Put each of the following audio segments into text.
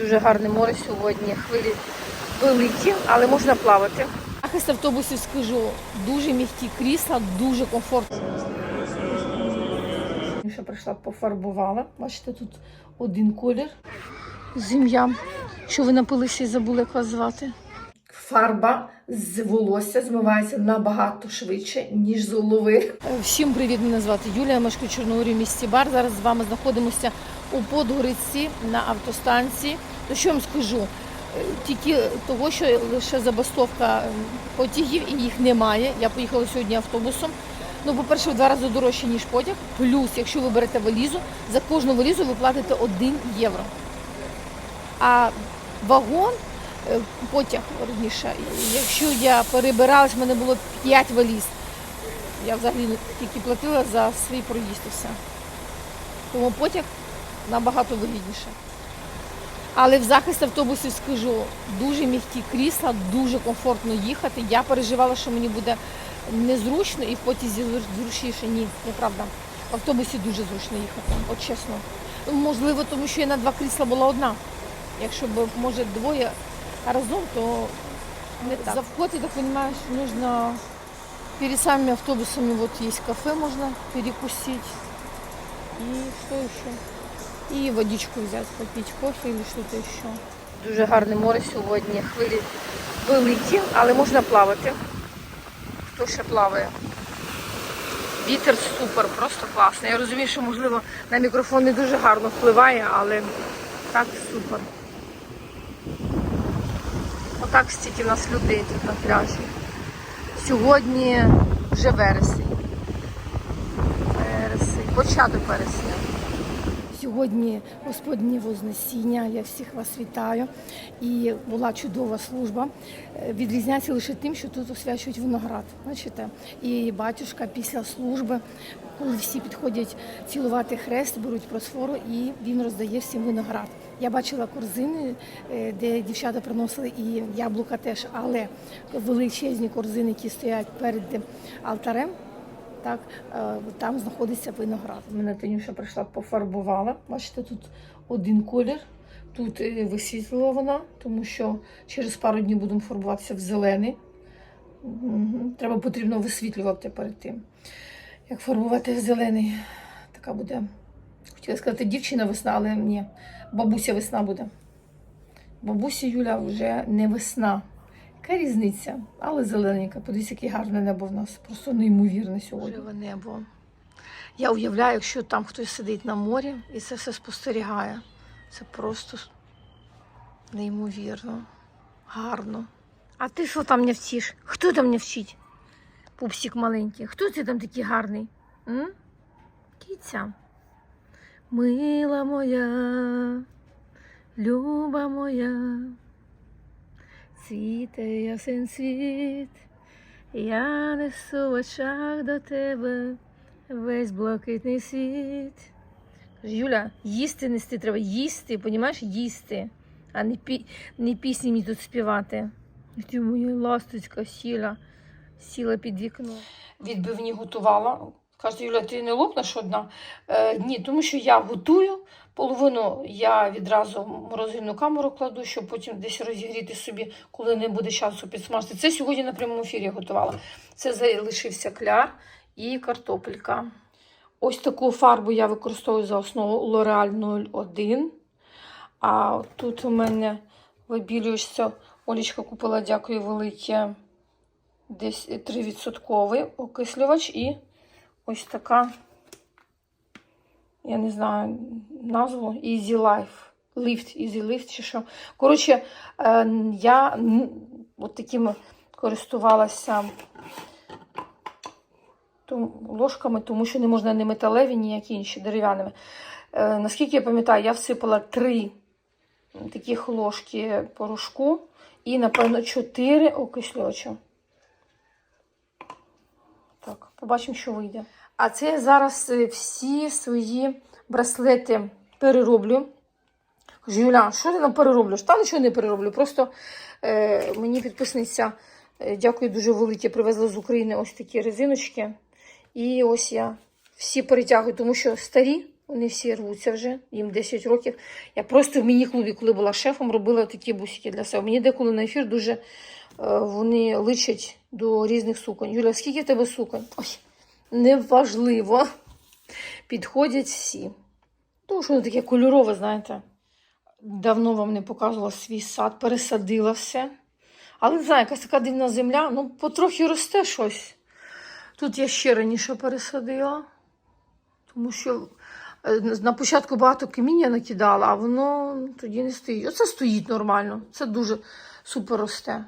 Дуже гарне море сьогодні. Хвилі великі, але можна плавати. Захист автобусів скажу, дуже м'які крісла, дуже комфортно. Ще прийшла, пофарбувала. Бачите, тут один колір. Зім'я. Що ви напилися і забули, як вас звати? Фарба з волосся змивається набагато швидше, ніж з голови. Всім привіт, мене звати Юлія, мешкаю в Чорногорі в місті Бар. Зараз з вами знаходимося у Подгориці на автостанції. То що вам скажу? Е, Тільки того, що лише забастовка ем, потягів і їх немає. Я поїхала сьогодні автобусом. Ну, по-перше, в два рази дорожче, ніж потяг. Плюс, якщо ви берете валізу, за кожну валізу ви платите 1 євро. А вагон, е, потяг, верніше, якщо я перебиралась, в мене було 5 валіз. Я взагалі тільки платила за свій проїзд і все. Тому потяг набагато вигідніше. Але в захист автобусів скажу, дуже м'які крісла, дуже комфортно їхати. Я переживала, що мені буде незручно і в потязі зручніше. Ні, неправда. В автобусі дуже зручно їхати, от чесно. Можливо, тому що я на два крісла була одна. Якщо б, може, двоє разом, то не так. За вход, я так розумію, що нужно перед самими автобусами вот есть кафе, можно перекусить. И что еще? І водичку взяти, попити кофе или что-то еще. Дуже гарне море сьогодні. Хвилі великі, але можна плавати. Хто ще плаває? Вітер супер, просто класний. Я розумію, що можливо на мікрофон не дуже гарно впливає, але так супер. Отак стільки в нас людей тут на пляжі. Сьогодні вже вересень. Вересень, початок вересня. Сьогодні Господнє Вознесіння, я всіх вас вітаю. І була чудова служба. Е, Відрізняється лише тим, що тут освячують виноград. Бачите? І батюшка після служби, коли всі підходять цілувати хрест, беруть просфору і він роздає всім виноград. Я бачила корзини, е, де дівчата приносили і яблука теж, але величезні корзини, які стоять перед алтарем, так, е, там знаходиться виноград. Мене Танюша прийшла, пофарбувала. Бачите, тут один колір. Тут е, висвітлила вона, тому що через пару днів будемо фарбуватися в зелений. Треба потрібно висвітлювати перед тим. Як фарбувати в зелений, така буде. Хотіла сказати дівчина весна, але ні. Бабуся весна буде. Бабуся Юля вже не весна. Яка різниця? Але зелененька. Подивіться, яке гарне небо в нас. Просто неймовірне сьогодні. Живе небо. Я уявляю, якщо там хтось сидить на морі і це все спостерігає. Це просто неймовірно, гарно. А ти що там не вчиш? Хто там не вчить? Пупсик маленький. Хто ти там такий гарний? М? Кіця. Мила моя, люба моя. Світе ясен світ, я несу в очах до тебе весь блакитний світ. Юля, їсти нести треба, їсти, понімаєш, їсти, а не, пі... не пісні мені тут співати. Ти моя ласточка сіла, сіла під вікно. Відбивні готувала. Каже, Юля, ти не лопнеш одна? Е, ні, тому що я готую. Половину я відразу в морозильну камеру кладу, щоб потім десь розігріти собі, коли не буде часу підсмажити. Це сьогодні на прямому ефірі я готувала. Це залишився кляр і картопелька. Ось таку фарбу я використовую за основу L'Oreal 01. А тут у мене вибілюєшся. Олічка купила, дякую, велике. Десь 3% окислювач і ось така я не знаю назву Easy Life. Lift, Easy Lift чи що. Коротше, е, я от такими користувалася ложками, тому що не можна не металеві, ніякі інші дерев'яними. Е, Наскільки я пам'ятаю, я всипала три таких ложки порошку і, напевно, чотири окислювача. Так, побачимо, що вийде. А це я зараз е, всі свої браслети перероблю. Кажу, Юля, що ти нам перероблюєш? Та нічого не перероблю. Просто е, мені підписниця, е, дякую дуже велике, привезла з України ось такі резиночки. І ось я всі перетягую, тому що старі Вони всі рвуться вже, їм 10 років. Я просто в міні-клубі, коли була шефом, робила такі бусики для себе. Мені деколи на ефір дуже е, вони личать до різних суконь. Юля, скільки в тебе суконь? Ой, неважливо. Підходять всі. Тому що воно таке кольорове, знаєте. Давно вам не показувала свій сад, пересадила все. Але знаю, якась така дивна земля, ну потрохи росте щось. Тут я ще раніше пересадила, тому що е, на початку багато каміння накидала, а воно тоді не стоїть. Оце стоїть нормально. Це дуже супер росте.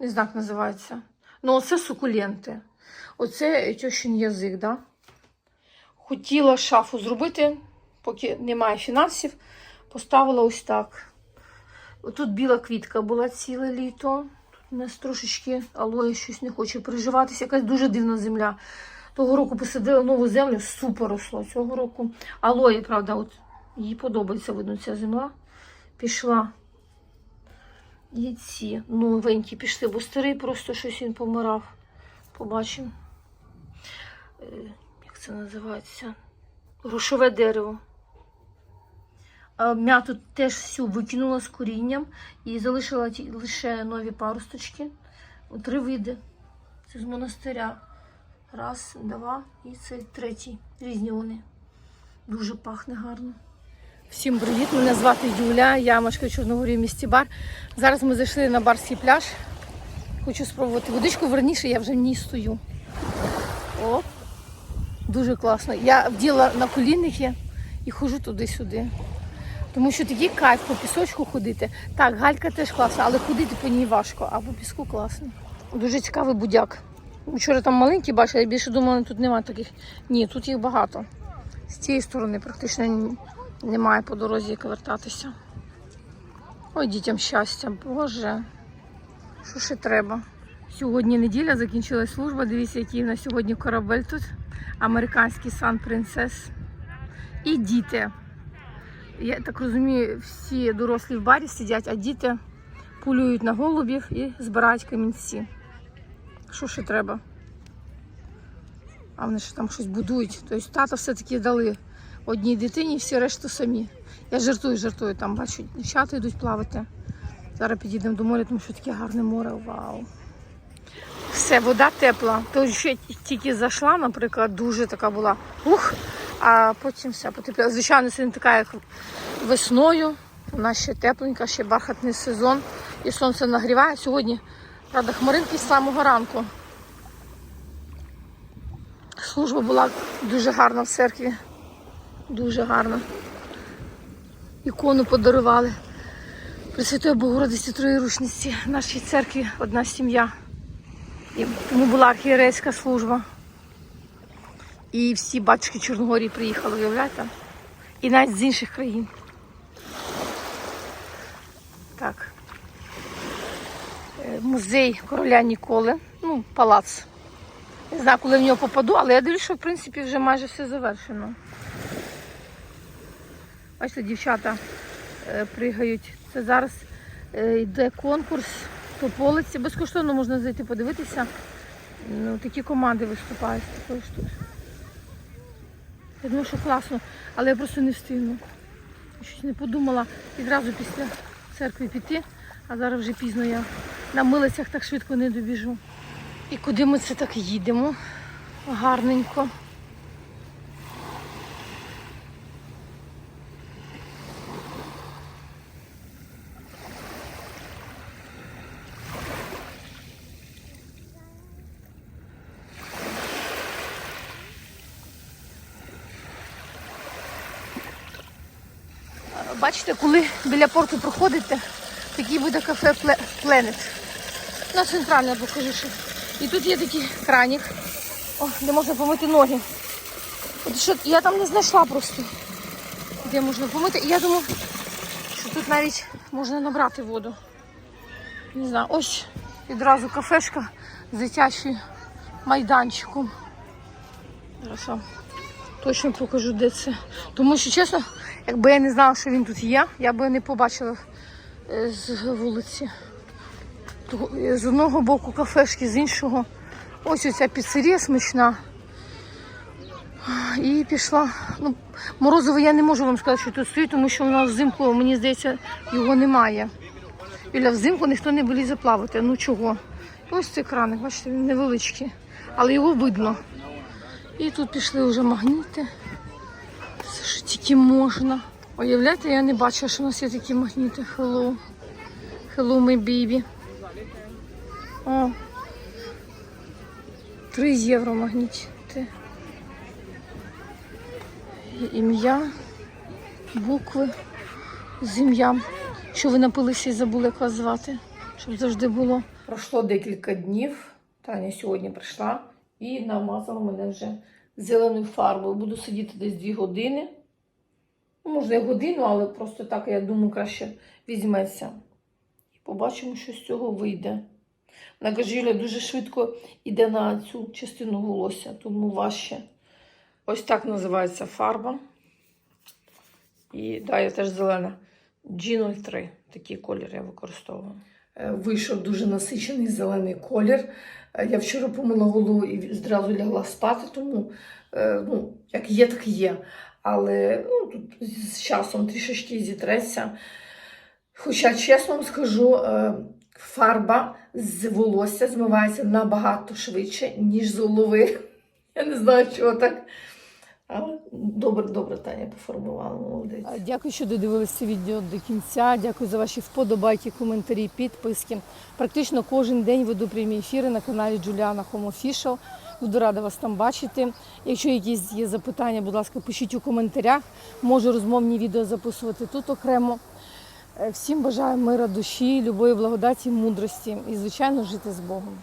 Не знаю, як називається. Ну, оце сукуленти. Оце тьощин язик, да? Хотіла шафу зробити, поки немає фінансів, поставила ось так. Тут біла квітка була ціле літо. Тут у нас трошечки алоє щось не хоче переживатися. Якась дуже дивна земля. Того року посадила нову землю, супер росло. Цього року алоє, правда, от їй подобається видно ця земля. Пішла. І ці новенькі пішли, бо старий просто щось він помирав. Побачимо. Е, Як це називається? Грошове дерево. М'яту теж всю викинула з корінням і залишила лише нові парусточки. Три види. Це з монастиря. Раз, два і це третій. Різні вони. Дуже пахне гарно. Всім привіт! Мене звати Юля, я мешкаю в в місті Бар. Зараз ми зайшли на барський пляж. Хочу спробувати водичку. Верніше я вже в ній стою. О, дуже класно. Я вділа на колінники і ходжу туди-сюди. Тому що такий кайф по пісочку ходити. Так, галька теж класна, але ходити по ній важко, а по піску класно. Дуже цікавий будяк. Вчора там маленький бачила, я більше думала, тут немає таких. Ні, тут їх багато. З цієї сторони практично немає по дорозі як вертатися. Ой, дітям щастя, Боже. Що ще треба? Сьогодні неділя, закінчилась служба. Дивіться, який на сьогодні корабель тут. Американський сан принцес. І діти. Я так розумію, всі дорослі в барі сидять, а діти полюють на голубів і збирають камінці. Що ще треба? А вони ж там щось будують. Тобто тата все-таки дали одній дитині, всі решту самі. Я жартую, жартую, там бачу, дівчата йдуть плавати. Зараз підійдемо до моря, тому що таке гарне море. Вау. Все, вода тепла. То ще тільки зайшла, наприклад, дуже така була. Ух, а потім все потепляло. Звичайно, це така, як весною. Вона ще тепленька, ще бархатний сезон. І сонце нагріває. Сьогодні, правда, хмаринки з самого ранку. Служба була дуже гарна в церкві. Дуже гарна. Ікону подарували. Пресвятої Богородиці Троєручниці в нашій церкві одна сім'я. І тому була архієрейська служба. І всі батюшки Чорногорії приїхали, уявляєте? І навіть з інших країн. Так. Е, Музей короля Ніколи. Ну, палац. Не знаю, коли в нього попаду, але я дивлюся, що в принципі вже майже все завершено. Бачите, дівчата е, пригають. Це зараз е, йде конкурс по полиці. Безкоштовно можна зайти подивитися. Ну, такі команди виступають з такої штуки. Я думаю, що класно, але я просто не встигну. Щось не подумала відразу після церкви піти, а зараз вже пізно я на милицях так швидко не добіжу. І куди ми це так їдемо? Гарненько. Бачите, коли біля порту проходите, такий буде кафе Planet. На центральне покажу ще. І тут є такий кранік, о, де можна помити ноги. От що, я там не знайшла просто, де можна помити. І я думаю, що тут навіть можна набрати воду. Не знаю, ось відразу кафешка з дитячим майданчиком. Вам точно покажу, де це. Тому що, чесно, якби я не знала, що він тут є, я би не побачила е, з вулиці. Е, З одного боку кафешки, з іншого. Ось оця піцерія смачна. і пішла. Ну, морозиво я не можу вам сказати, що тут стоїть, тому що нас взимку, мені здається, його немає. Біля взимку ніхто не вилізе плавати. Ну чого? Ось цей краник, бачите, він невеличкий, але його видно. І тут пішли вже магніти. Все, що тільки можна. Уявляєте, я не бачила, що у нас є такі магніти. Hello. Hello, my baby. О. 3 євро магніти. Ім'я, букви з ім'ям. Що ви напилися і забули, як вас звати, щоб завжди було. Пройшло декілька днів. Таня сьогодні прийшла і намазала мене вже зеленою фарбою. Буду сидіти десь 2 години. Ну, можна і годину, але просто так, я думаю, краще візьметься. І побачимо, що з цього вийде. Вона каже, Юля дуже швидко йде на цю частину волосся, тому важче. Ось так називається фарба. І да, я теж зелена. G03. Такий колір я використовую. Е, Вийшов дуже насичений зелений колір. Е, Я вчора помила голову і зразу лягла спати, тому е, ну, як є, так є. Але ну, тут з часом трішечки зітреться. Хоча, чесно вам скажу, е, фарба з волосся змивається набагато швидше, ніж з голови. Я не знаю, чого так. Але добре, добре, Таня пофарбувала, молодець. Дякую, що додивилися відео до кінця. Дякую за ваші вподобайки, коментарі, підписки. Практично кожен день веду прямі ефіри на каналі Home Official. Буду рада вас там бачити. Якщо якісь є запитання, будь ласка, пишіть у коментарях. Можу розмовні відео записувати тут окремо. Е, Всім бажаю мира душі, любої благодаті, мудрості і, звичайно, жити з Богом.